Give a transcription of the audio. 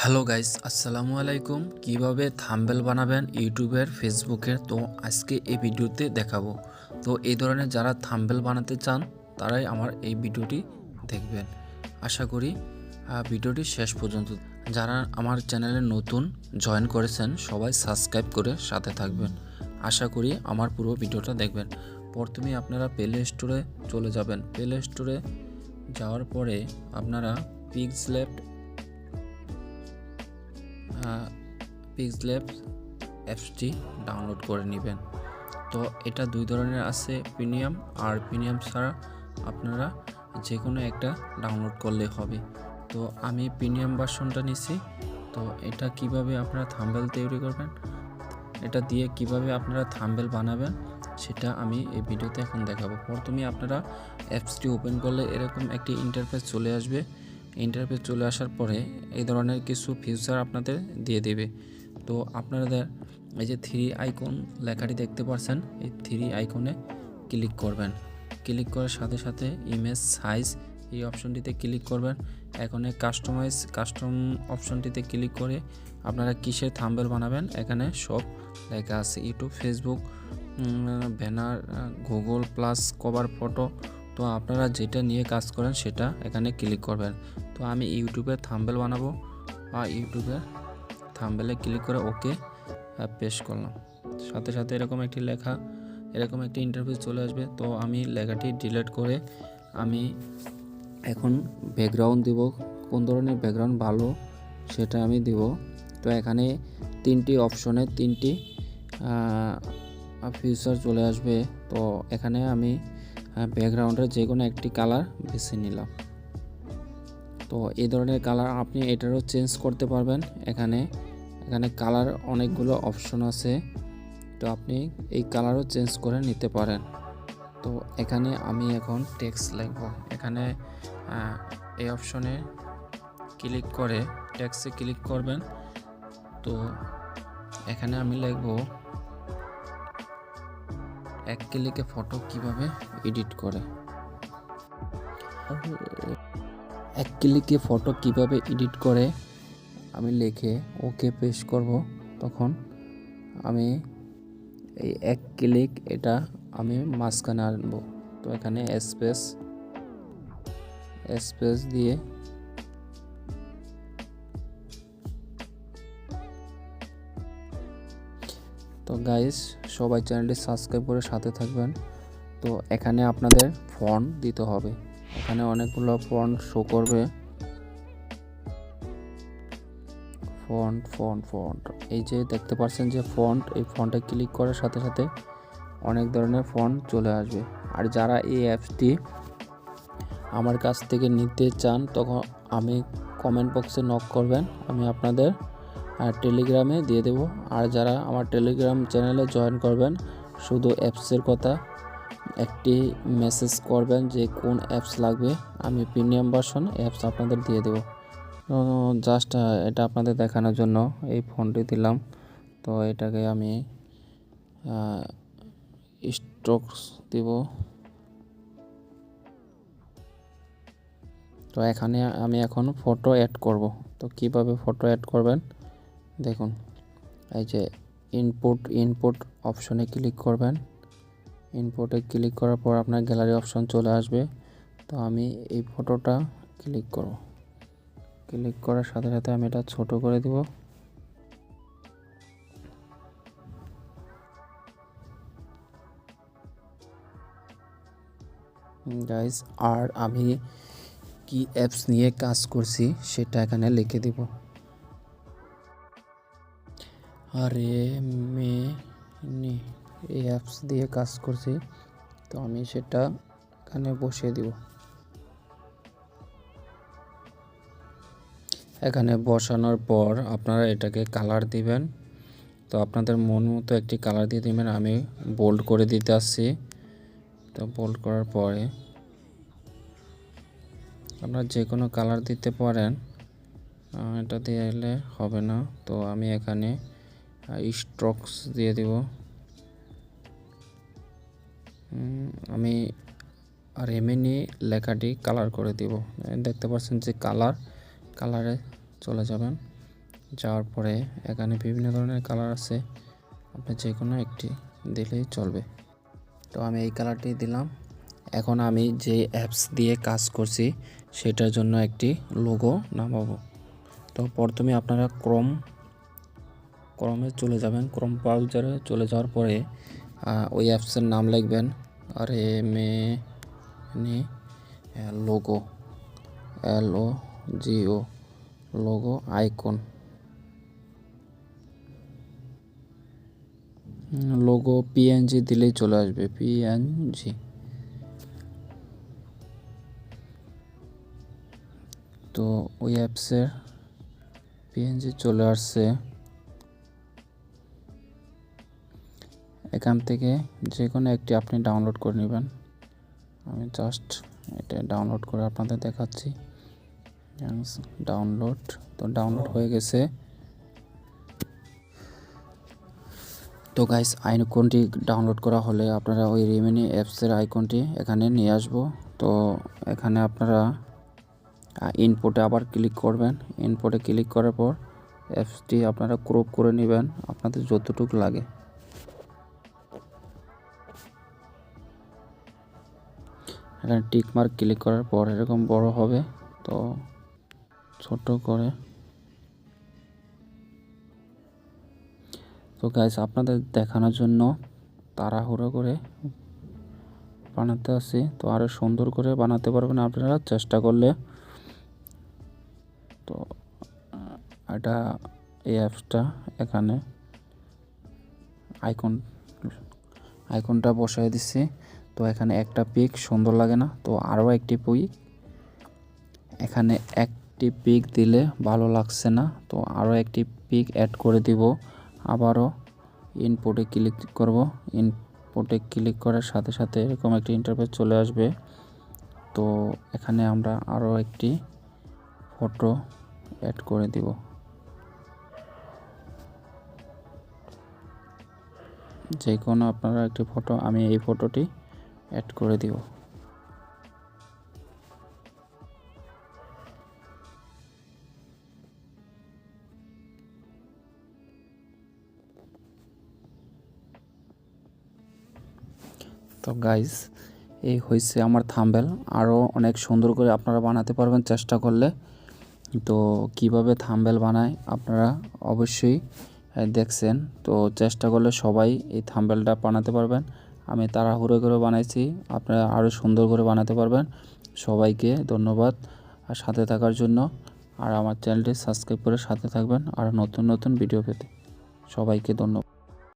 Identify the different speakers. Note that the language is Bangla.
Speaker 1: হ্যালো গাইস আসসালামু আলাইকুম কীভাবে থাম্বেল বানাবেন ইউটিউবের, ফেসবুকের? তো আজকে এই ভিডিওতে দেখাবো। তো এই ধরনের যারা থাম্বেল বানাতে চান, তারাই আমার এই ভিডিওটি দেখবেন। আশা করি ভিডিওটি শেষ পর্যন্ত। যারা আমার চ্যানেলে নতুন, জয়েন করেছেন, সবাই সাবস্ক্রাইব করে সাথে থাকবেন। আশা করি আমার পুরো ভিডিওটা দেখবেন। প্রথমে আপনারা প্লে স্টোরে চলে যাবেন। প্লে স্টোরে যাওয়ার পরে আপনারা পিক্সলেট পিক্সল্যাব অ্যাপসটি ডাউনলোড করে নেবেন। তো এটা দুই ধরনের আছে, প্রিমিয়াম আর প্রিমিয়াম ছাড়া আপনারা যে কোনো একটা ডাউনলোড করলে হবে। তো আমি প্রিমিয়াম ভার্সনটা নিছি, তো এটা কীভাবে আপনারা থাম্বেল তৈরি করবেন, এটা দিয়ে কীভাবে আপনারা থাম্বেল বানাবেন, সেটা আমি এই ভিডিওতে এখন দেখাবো। প্রথমে আপনারা অ্যাপসটি ওপেন করলে এরকম একটি ইন্টারফেস চলে আসবে। ইন্টারফেস চলে আসার পরে এই ধরনের কিছু ফিচার আপনাদের দিয়ে দেবে। তো আপনাদের এই যে থ্রি আইকন লেখাটি দেখতে পাচ্ছেন এই থ্রি আইকনে ক্লিক করবেন। ক্লিক করার সাথে সাথে ইমেজ সাইজ এই অপশনটিতে ক্লিক করবেন। এখানে কাস্টমাইজ কাস্টম অপশনটিতে ক্লিক করে আপনারা কিসের থাম্বেল বানাবেন, এখানে সব লেখা আছে। YouTube Facebook banner Google plus cover photo তো আপনারা যেটা নিয়ে কাজ করেন সেটা এখানে ক্লিক করবেন। তো আমি ইউটিউবে থাম্বেল বানাবো। বা ইউটিউবে থাম্বেলে ক্লিক করে ওকে পেশ করলাম। সাথে সাথে এরকম একটি লেখা, এরকম একটি ইন্টারভিউ চলে আসবে। তো আমি লেখাটি ডিলিট করে আমি এখন ব্যাকগ্রাউন্ড দিব। কোন ধরনের ব্যাকগ্রাউন্ড ভালো সেটা আমি দিব। তো এখানে তিনটি অপশনে তিনটি ফিউচার চলে আসবে। তো এখানে আমি ব্যাকগ্রাউন্ডের যে কোনো একটি কালার বেছে নিলাম। তো এই ধরনের কালার আপনি এটারও চেঞ্জ করতে পারবেন এখানে। এখানে কালার অনেকগুলো অপশন আছে। তো আপনি এই কালারও চেঞ্জ করে নিতে পারেন। তো এখানে আমি এখন টেক্সট লিখব। এখানে এই অপশনে ক্লিক করে টেক্সটে ক্লিক করবেন। তো এখানে আমি লিখব এক ক্লিকে ফটো কীভাবে এডিট করে? এক ক্লিকে ফটো কীভাবে এডিট করে? আমি লিখে ওকে পেশ করব। তখন আমি এই এক ক্লিক এটা আমি মাঝখানে আনব। তো এখানে স্পেস স্পেস দিয়ে তো গাইস সবাই চ্যানেলটি সাবস্ক্রাইব করে সাথে থাকবেন। তো এখানে আপনাদের ফন্ট দিতে হবে। এখানে অনেকগুলো ফন্ট শো করবে। ফন্ট ফন্ট ফন্ট এই যে দেখতে পাচ্ছেন যে ফন্ট এই ফন্টে ক্লিক করার সাথে সাথে অনেক ধরনের ফন্ট চলে আসবে। আর যারা এই অ্যাপসটি আমার কাছ থেকে নিতে চান, তখন আমি কমেন্ট বক্সে নক করবেন। আমি আপনাদের টেলিগ্রামে দিয়ে দেব। আর যারা আমার টেলিগ্রাম চ্যানেলে জয়েন করবেন, শুধু অ্যাপসের কথা, একটি মেসেজ করবেন যে কোন অ্যাপস লাগবে। আমি প্রিমিয়াম ভার্সন অ্যাপস আপনাদের দিয়ে দেবো। জাস্ট এটা আপনাদের দেখানোর জন্য এই ফোনটি দিলাম। তো এটাকে আমি স্ট্রোকস দিব। তো এখানে আমি এখন ফটো অ্যাড করব। তো কীভাবে ফটো অ্যাড করবেন? দেখুন, এই যে ইনপুট ইনপুট অপশনে ক্লিক করবেন। ইনপুটে ক্লিক করার পর আপনার গ্যালারি অপশন চলে আসবে। তো আমি এই ফটোটা ক্লিক করব। ক্লিক করার সাথে সাথে আমি এটা ছোট করে দিব। গাইস আর আমি কি অ্যাপস নিয়ে কাজ করছি সেটা এখানে লিখে দিব। আরে মে নি এই অ্যাপস দিয়ে কাজ করছি, তো আমি সেটা এখানে বসিয়ে দিব। এখানে বসানোর পর আপনারা এটাকে কালার দিবেন। তো আপনাদের মন মতো একটি কালার দিয়ে দিবেন, আমি বোল্ড করে দিতে আসছি। তো বোল্ড করার পরে আপনারা যে কোনো কালার দিতে পারেন এটা দিয়ে এলে হবে না। তো আমি এখানে স্ট্রোকস দিয়ে দিব। আমি আর এমনি লেখাটি কালার করে দিব। দেখতে পাচ্ছেন যে কালার কালারে চলে যাবেন। যাওয়ার পরে এখানে বিভিন্ন ধরনের কালার আছে। আপনি যে কোনো একটি দিলেই চলবে। তো আমি এই কালারটি দিলাম। এখন আমি যে অ্যাপস দিয়ে কাজ করছি, সেটার জন্য একটি লোগো নামাবো। তো প্রথমে আপনারা ক্রোম ক্রমে চলে যাবেন, ক্রোম ব্রাউজারে চলে যাওয়ার পরে ওই অ্যাপসের নাম লিখবেন, আর M A logo L O G O logo icon logo PNG দিলেই চলে আসবে পিএনজি তো ওই অ্যাপসের পিএনজি চলে আসছে। এখান থেকে যে কোনো একটি আপনি ডাউনলোড করে নেবেন। আমি জাস্ট এটা ডাউনলোড করে আপনাদের দেখাচ্ছি। ডাউনলোড তো ডাউনলোড হয়ে গেছে। তো গাইস আইকনটি ডাউনলোড করা হলে আপনারা ওই রিমিনি অ্যাপসের আইকনটি এখানে নিয়ে আসব। তো এখানে আপনারা ইনপুটে আবার ক্লিক করবেন। ইনপুটে ক্লিক করার পর অ্যাপসটি আপনারা ক্রপ করে নেবেন। আপনাদের যতটুকু লাগে। এখানে টিক মার্ক ক্লিক করার পর এরকম বড় হবে। তো ছোট করে। তো গাইস আপনাদের দেখানোর জন্য তাড়াহুড়ো করে বানাতে আসি। তো আরও সুন্দর করে বানাতে পারবেন আপনারা, চেষ্টা করলে। তো, এটা এই অ্যাপসটা এখানে আইকন আইকনটা বসাই দিচ্ছি তো এখানে একটা পিক সুন্দর লাগে না, তো আরও একটি পিক। এখানে একটি পিক দিলে ভালো লাগছে না, তো আরও একটি পিক অ্যাড করে দিব। আবারও ইনপুটে ক্লিক করব। ইনপুটে ক্লিক করার সাথে সাথে এরকম একটি ইন্টারফেস চলে আসবে। তো এখানে আমরা আরও একটি ফটো অ্যাড করে দিব। যে কোনো আপনারা একটি ফটো আমি এই ফটোটি অ্যাড করে দিব তো গাইস এই হয়েছে আমার থাম্বেল আরও অনেক সুন্দর করে আপনারা বানাতে পারবেন চেষ্টা করলে। তো কীভাবে থাম্বেল বানায় আপনারা অবশ্যই দেখছেন। তো চেষ্টা করলে সবাই এই থাম্বেলটা বানাতে পারবেন। আমি তাড়াহুড়ো করে বানাইছি, আপনারা আরও সুন্দর করে বানাতে পারবেন। সবাইকে ধন্যবাদ আর সাথে থাকার জন্য। আর আমার চ্যানেলটি সাবস্ক্রাইব করে সাথে থাকবেন আর নতুন নতুন ভিডিও পেতে। সবাইকে ধন্যবাদ।